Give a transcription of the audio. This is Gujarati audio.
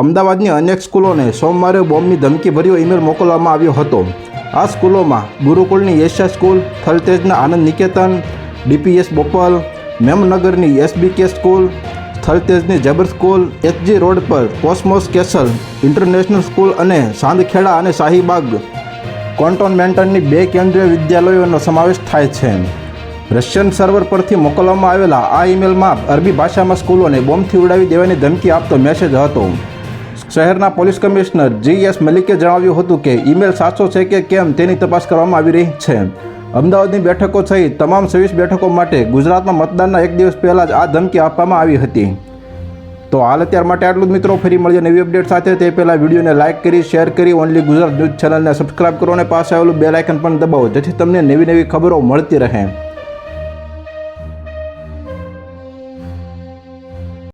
અમદાવાદની અનેક સ્કૂલોને સોમવારે બોમ્બની ધમકીભર્યો ઈમેલ મોકલવામાં આવ્યો હતો. આ સ્કૂલોમાં ગુરુકુળની એશિયા સ્કૂલ, થલતેજના આનંદ નિકેતન, ડીપીએસ બોપલ, મેમનગરની એસબીકે સ્કૂલ, થલતેજની જબર સ્કૂલ, એચજી રોડ પર કોસ્મોસ કેસલ, ઇન્ટરનેશનલ સ્કૂલ અને સાંદખેડા અને શાહીબાગ કોન્ટોનમેન્ટની બે કેન્દ્રીય વિદ્યાલયોનો સમાવેશ થાય છે. રશિયન સર્વર પરથી મોકલવામાં આવેલા આ ઈમેલમાં અરબી ભાષામાં સ્કૂલોને બોમ્બથી ઉડાવી દેવાની ધમકી આપતો મેસેજ હતો. શહેરના પોલીસ કમિશનર જી એસ મલિકે જણાવ્યું હતું કે ઈમેલ સાચો છે કે કેમ તેની તપાસ કરવામાં આવી રહી છે. અમદાવાદની બેઠકો સહિત તમામ છવ્વીસ બેઠકો માટે ગુજરાતમાં મતદાનના એક દિવસ પહેલાં જ આ ધમકી આપવામાં આવી હતી. તો હાલ અત્યાર માટે આટલું જ મિત્રો, ફરી મળીએ નવી અપડેટ સાથે. તે પહેલાં વિડીયોને લાઇક કરી, શેર કરી ઓનલી ગુજરાત ન્યૂઝ ચેનલને સબસ્ક્રાઇબ કરો અને પાસે આવેલું બેલ આઇકન પણ દબાવો, જેથી તમને નવી નવી ખબરો મળતી રહે.